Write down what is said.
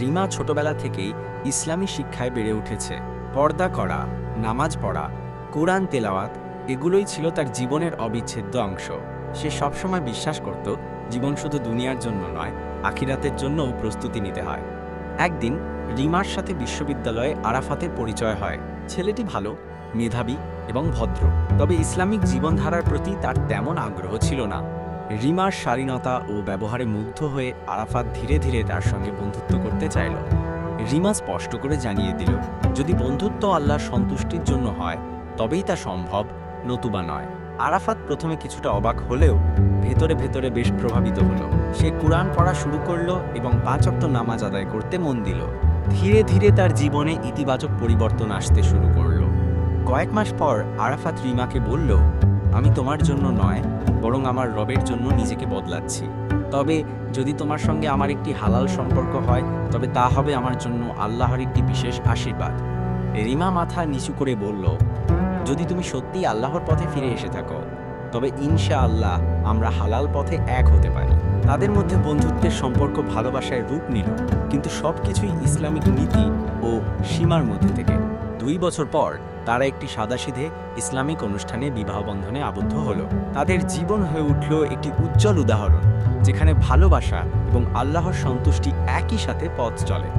রিমা ছোটবেলা থেকেই ইসলামী শিক্ষায় বেড়ে উঠেছে। পর্দা করা, নামাজ পড়া, কোরআন তেলাওয়াত, এগুলোই ছিল তার জীবনের অবিচ্ছেদ্য অংশ। সে সবসময় বিশ্বাস করত, জীবন শুধু দুনিয়ার জন্য নয়, আখিরাতের জন্যও প্রস্তুতি নিতে হয়। একদিন রিমার সাথে বিশ্ববিদ্যালয়ে আরাফাতের পরিচয় হয়। ছেলেটি ভালো, মেধাবী এবং ভদ্র, তবে ইসলামিক জীবনধারার প্রতি তার তেমন আগ্রহ ছিল না। রিমার শালীনতা ও ব্যবহারে মুগ্ধ হয়ে আরাফাত ধীরে ধীরে তার সঙ্গে বন্ধুত্ব করতে চাইল। রিমা স্পষ্ট করে জানিয়ে দিল, যদি বন্ধুত্ব আল্লাহর সন্তুষ্টির জন্য হয়, তবেই তা সম্ভব, নতুবা নয়। আরাফাত প্রথমে কিছুটা অবাক হলেও ভেতরে ভেতরে বেশ প্রভাবিত হলো। সে কোরআন পড়া শুরু করল এবং পাঁচ অক্ত নামাজ আদায় করতে মন দিল। ধীরে ধীরে তার জীবনে ইতিবাচক পরিবর্তন আসতে শুরু করল। কয়েক মাস পর আরাফাত রিমাকে বলল আমি তোমার জন্য নয়, বরং আমার রবের জন্য নিজেকে বদলাচ্ছি। তবে যদি তোমার সঙ্গে আমার একটি হালাল সম্পর্ক হয়, তবে তা হবে আমার জন্য আল্লাহর একটি বিশেষ আশীর্বাদ। রিমা মাথা নিচু করে বলল, যদি তুমি সত্যি আল্লাহর পথে ফিরে এসে থাকো, তবে ইনশা আল্লাহ আমরা হালাল পথে এক হতে পারি। তাদের মধ্যে বন্ধুত্বের সম্পর্ক ভালোবাসায় রূপ নিল, কিন্তু সব কিছুই ইসলামিক নীতি ও সীমার মধ্যে থেকে। দুই বছর পর তারা একটি সাদাসিধে ইসলামিক অনুষ্ঠানে বিবাহ বন্ধনে আবদ্ধ হল। তাদের জীবন হয়ে উঠল একটি উজ্জ্বল উদাহরণ, যেখানে ভালোবাসা এবং আল্লাহর সন্তুষ্টি একই সাথে পথ চলে।